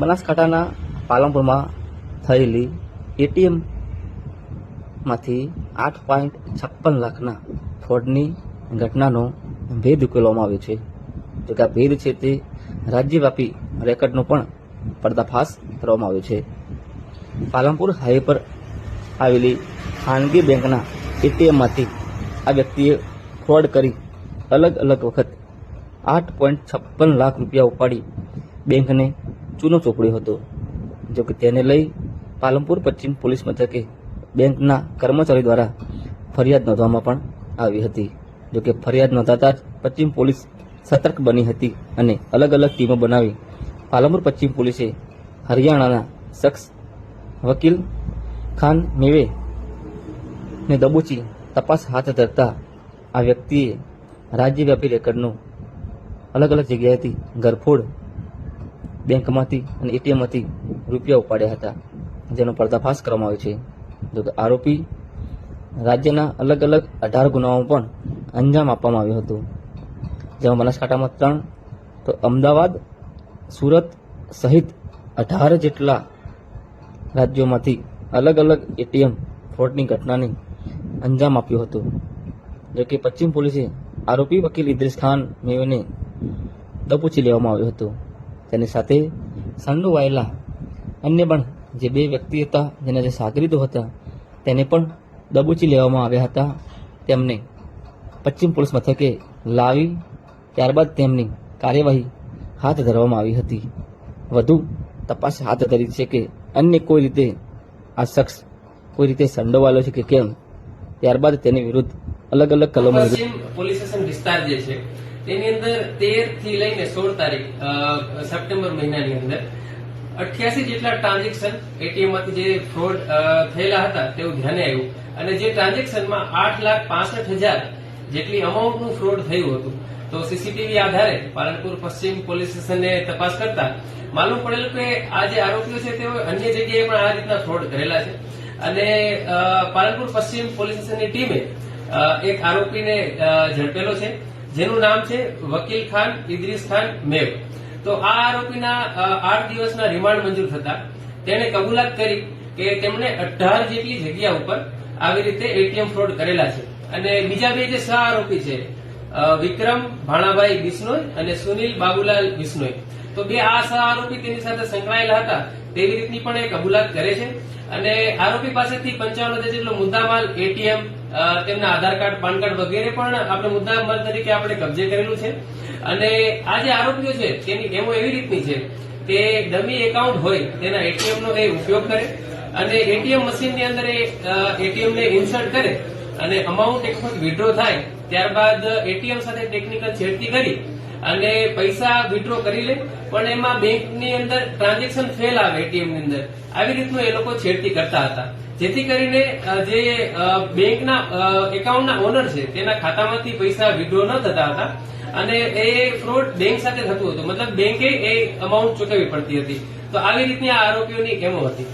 બનાસકાંઠાના પાલનપુરમાં થયેલી એટીએમમાંથી આઠ પોઈન્ટ છપ્પન લાખના ફ્રોડની ઘટનાનો ભેદ ઉકેલવામાં આવ્યો છે. જો કે આ ભેદ છે તે રાજ્યવ્યાપી રેકર્ડનો પણ પર્દાફાશ કરવામાં આવ્યો છે. પાલનપુર હાઈવે પર આવેલી ખાનગી બેંકના એટીએમમાંથી આ વ્યક્તિએ ફ્રોડ કરી અલગ અલગ વખત આઠ પોઈન્ટ છપ્પન લાખ રૂપિયા ઉપાડી બેંકને ચૂનો ચોપડ્યો હતો, જો કે તેને લઈ પાલનપુર પશ્ચિમ પોલીસ મથકે બેંકના કર્મચારી દ્વારા ફરિયાદ નોંધવામાં પણ આવી હતી. જો કે ફરિયાદ નોંધાતા જ પશ્ચિમ પોલીસ સતર્ક બની હતી અને અલગ અલગ ટીમો બનાવી પાલનપુર પશ્ચિમ પોલીસે હરિયાણાના શખ્સ વકીલ ખાન મેવે ને દબોચી તપાસ હાથ ધરતા આ વ્યક્તિએ રાજ્યવ્યાપી રેકર્ડનું અલગ અલગ જગ્યાએથી ઘરફોડ બેંકમાંથી અને એટીએમમાંથી રૂપિયા ઉપાડ્યા હતા, જેનો પર્દાફાશ કરવામાં આવ્યો છે. જો કે આરોપી રાજ્યના અલગ અલગ અઢાર ગુનાઓમાં પણ અંજામ આપવામાં આવ્યું હતું. જેમાં બનાસકાંઠામાં ત્રણ, તો અમદાવાદ, સુરત સહિત અઢાર જેટલા રાજ્યોમાંથી અલગ અલગ એટીએમ ફ્રોડની ઘટનાને અંજામ આપ્યો હતો. જો કે પશ્ચિમ પોલીસે આરોપી વકીલ ઇદ્રિસ ખાન મેવને દબોચી લેવામાં આવ્યો હતો. તેની સાથે સંડોવાયેલા અન્ય પણ જે બે વ્યક્તિ હતા, જેના જે સાગરીતો હતા, તેને પણ દબોચી લેવામાં આવ્યા હતા. તેમને પશ્ચિમ પોલીસ મથકે લાવી ત્યારબાદ તેમની કાર્યવાહી હાથ ધરવામાં આવી હતી. વધુ તપાસ હાથ ધરી છે કે અન્ય કોઈ રીતે આ શખ્સ કોઈ રીતે સંડોવાયેલો છે કે કેમ? ત્યારબાદ તેની વિરુદ્ધ અલગ અલગ કલમો પોલીસ સ્ટેશન વિસ્તાર જે છે તેની અંદર તેરથી લઈને સોળ તારીખ સપ્ટેમ્બર મહિનાની અંદર અઠ્યાસી જેટલા ટ્રાન્ઝેક્શન એટીએમમાંથી જે ફ્રોડ થયેલા હતા તેવું ધ્યાને આવ્યું. અને જે ટ્રાન્ઝેક્શનમાં આઠ લાખ પાસઠ હજાર જેટલી અમાઉન્ટનું ફ્રોડ થયું હતું, તો સીસીટીવી આધારે પાલનપુર પશ્ચિમ પોલીસ સ્ટેશને તપાસ કરતા માલુમ પડેલું કે આ જે આરોપીઓ છે તેઓ અન્ય જગ્યાએ પણ આ રીતના ફ્રોડ કરેલા છે. અને પાલનપુર પશ્ચિમ પોલીસ સ્ટેશનની ટીમે એક આરોપીને ઝડપેલો છે. જેનું નામ છે વકીલ ખાન ઇદ્રીસ ખાન મેવ. તો આ આરોપીના આઠ દિવસના રિમાન્ડ મંજૂર થતા તેણે કબૂલાત કરી કે તેમણે અઢાર જેટલી જગ્યા ઉપર આવી રીતે એટીએમ ફ્રોડ કરેલા છે. અને બીજા બે જે સહ આરોપી છે વિક્રમ ભાણાભાઈ બિશ્નોઈ અને સુનિલ બાબુલાલ બિશ્નોઈ તો બે આ સહ આરોપી તેની સાથે સંકળાયેલા હતા. તેવી રીતની પણ એ કબૂલાત કરે છે. અને આરોપી પાસેથી પંચાવન હજાર જેટલો મુદ્દામાલ, એટીએમ તેમના આધાર કાર્ડ, પાન કાર્ડ વગેરે પણ આપણે મુદ્દામાલ તરીકે આપણે કબજે કરેલું છે. અને આ જે આરોપીઓ છે, તેની એમો એવી રીતની છે કે ડમી એકાઉન્ટ હોય તેના એટીએમ નો એ ઉપયોગ કરે અને એટીએમ મશીનની અંદર એ એટીએમ ને ઇન્સર્ટ કરે અને અમાઉન્ટ એક વખત થાય ત્યારબાદ એટીએમ સાથે ટેકનિકલ છેડતી કરી અને પૈસા વિડ્રો કરી લે, પણ એમાં બેંકની અંદર ટ્રાન્ઝેક્શન ફેલ આવે એટીએમની અંદર. આવી રીતનું એ લોકો છેડતી કરતા હતા. જેથી કરીને જે બેંકના એકાઉન્ટના ઓનર છે, તેના ખાતામાંથી પૈસા વિડ્રો ન થતા હતા અને એ ફ્રોડ બેંક સાથે થતું હતું. મતલબ બેંકે એ અમાઉન્ટ ચૂકવવી પડતી હતી. તો આવી રીતની આ આરોપીઓની કેમો હતી?